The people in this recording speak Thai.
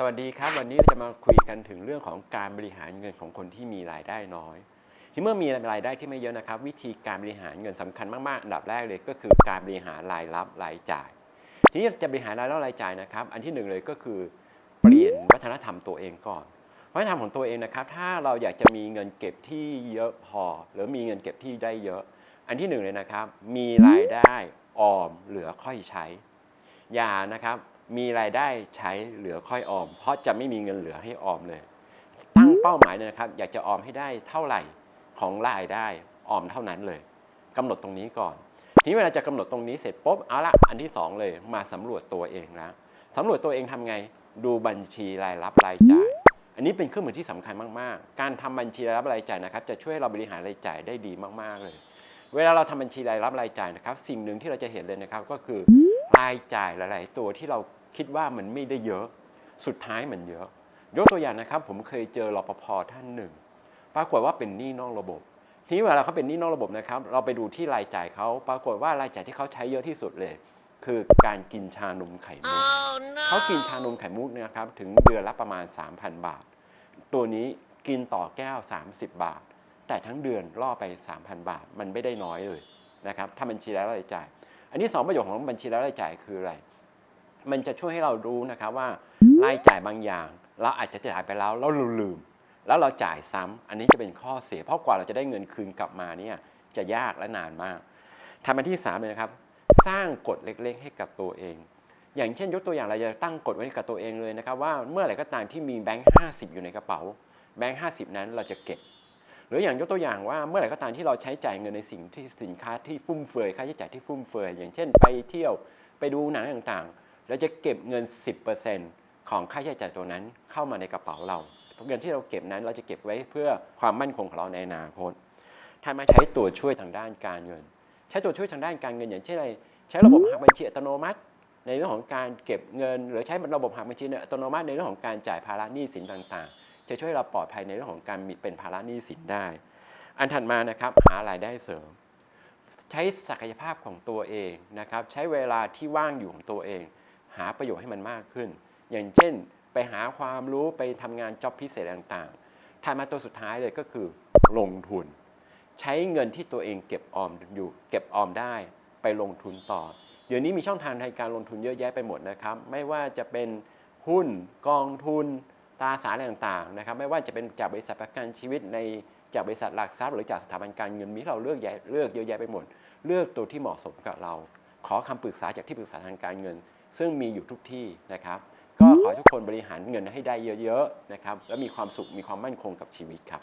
สวัสดีครับวันนี้เราจะมาคุยกันถึงเรื่องของการบริหารเงินของคนที่มีรายได้น้อย ที่เมื่อมีรายได้ที่ไม่เยอะนะครับ วิธีการบริหารเงินสำคัญมากๆอันดับแรกเลยก็คือการบริหารรายรับรายจ่าย ทีนี้จะบริหารรายรับรายจ่ายนะครับ อันที่หนึ่งเลยก็คือเปลี่ยนวัฒนธรรมตัวเองก่อนวัฒนธรรมของตัวเองนะครับ ถ้าเราอยากจะมีเงินเก็บที่เยอะพอ หรือมีเงินเก็บที่ได้เยอะ อันที่หนึ่งเลยนะครับ มีรายได้ออมเหลือค่อยใช้ อย่านะครับ มีรายได้ใช้เหลือค่อยออม เพราะจะไม่มีเงินเหลือให้ออมเลย ตั้งเป้าหมายเลยนะครับอยากจะออมให้ได้เท่าไหร่ของรายได้ออมเท่านั้นเลยกำหนดตรงนี้ก่อน ทีนี้เวลาจะกำหนดตรงนี้เสร็จปุ๊บเอาละอันที่สองเลยมาสำรวจตัวเองแล้วสำรวจตัวเองทำไงดูบัญชีรายรับรายจ่าย อันนี้เป็นเครื่องมือที่สำคัญมาก ๆ การทำบัญชีรายรับรายจ่ายนะครับ จะช่วยเราบริหารรายจ่ายได้ดีมาก ๆ เลย เวลาเราทำบัญชีรายรับรายจ่ายนะครับ สิ่งหนึ่งที่เราจะเห็นเลยนะครับก็คือรายจ่ายหลาย ๆ ตัวที่เรา คิดว่ามันไม่ได้เยอะ สุดท้ายมันเยอะ ยกตัวอย่างนะครับ ผมเคยเจอรปภท่านหนึ่ง ปรากฏว่าเป็นหนี้นอกระบบ ทีนี้เวลาเขาเป็นหนี้นอกระบบนะครับ เราไปดูที่รายจ่ายเขาปรากฏว่ารายจ่ายที่เขาใช้เยอะที่สุดเลย คือการกินชานมไข่มุกเขากินชานมไข่มุกเนี่ยนะครับถึงเดือนละประมาณ 3,000 บาท ตัวนี้กินต่อแก้ว 30 บาท แต่ทั้งเดือนล่อไป 3,000 บาท มันไม่ได้น้อยเลยนะครับ ถ้าบัญชีรายรับรายจ่าย อันนี้สองประโยชน์ของบัญชีรายรับรายจ่ายคืออะไร มันจะช่วยให้เรารู้นะครับว่ารายจ่ายบางอย่าง เราอาจจะจ่ายไปแล้วแล้วเราลืม แล้วเราจ่ายซ้ำอันนี้จะเป็นข้อเสีย เพราะกว่าเราจะได้เงินคืนกลับมาเนี่ยจะยากและนานมากทำอันที่3เลยนะครับ สร้างกฎเล็กๆ ให้กับตัวเอง อย่างเช่น ยกตัวอย่างเราจะตั้งกฎไว้กับตัวเองเลยนะครับ ว่าเมื่อไหร่ก็ตามที่มีแบงค์50อยู่ในกระเป๋าแบงค์50นั้นเราจะเก็บหรืออย่างยกตัวอย่างว่าเมื่อไหร่ก็ตามที่เราใช้จ่ายเงินในสิ่งที่สินค้าที่ฟุ่มเฟือยค่าใช้จ่ายที่ฟุ่มเฟือยอย่างเช่น ไปเที่ยวไปดูหนังต่างๆ เราจะเก็บเงิน 10%ของค่าใช้จ่ายตัวนั้นเข้ามาในกระเป๋าเราเงินที่เราเก็บนั้นเราจะเก็บไว้เพื่อความมั่นคงของเราในอนาคตถ้ามาใช้ตัวช่วยทางด้านการเงิน ใช้ตัวช่วยทางด้านการเงินอย่างเช่นอะไร ใช้ระบบหักบัญชีอัตโนมัติ ในเรื่องของการเก็บเงิน หรือใช้ระบบหักบัญชีอัตโนมัติในเรื่องของการจ่ายภาระหนี้สินต่างๆ จะช่วยเราปลอดภัยในเรื่องของการมีเป็นภาระหนี้สินได้ อันถัดมานะครับหารายได้เสริม ใช้ศักยภาพของตัวเองนะครับใช้เวลาที่ว่างอยู่ของตัวเอง หาประโยชน์ให้มันมากขึ้น อย่างเช่น ไปหาความรู้ไปทำงานจ็อบพิเศษต่างๆถัดมาตัวสุดท้ายเลยก็คือ ลงทุน ใช้เงินที่ตัวเองเก็บออมอยู่ เก็บออมได้ไปลงทุนต่อ เดี๋ยวนี้มีช่องทางในการลงทุนเยอะแยะไปหมดนะครับ ไม่ว่าจะเป็นหุ้นกองทุนตราสารอะไรต่างๆนะครับ ไม่ว่าจะเป็นจากบริษัทประกันชีวิตในจากบริษัทหลักทรัพย์หรือจากสถาบันการเงินมีเราเลือกเลือกเยอะแยะไปหมด เลือกตัวที่เหมาะสมกับเรา ขอคำปรึกษาจากที่ปรึกษาทางการเงิน ซึ่งมีอยู่ทุกที่นะครับ ก็ขอให้ทุกคนบริหารเงินให้ได้เยอะๆนะครับ และมีความสุขมีความมั่นคงกับชีวิตครับ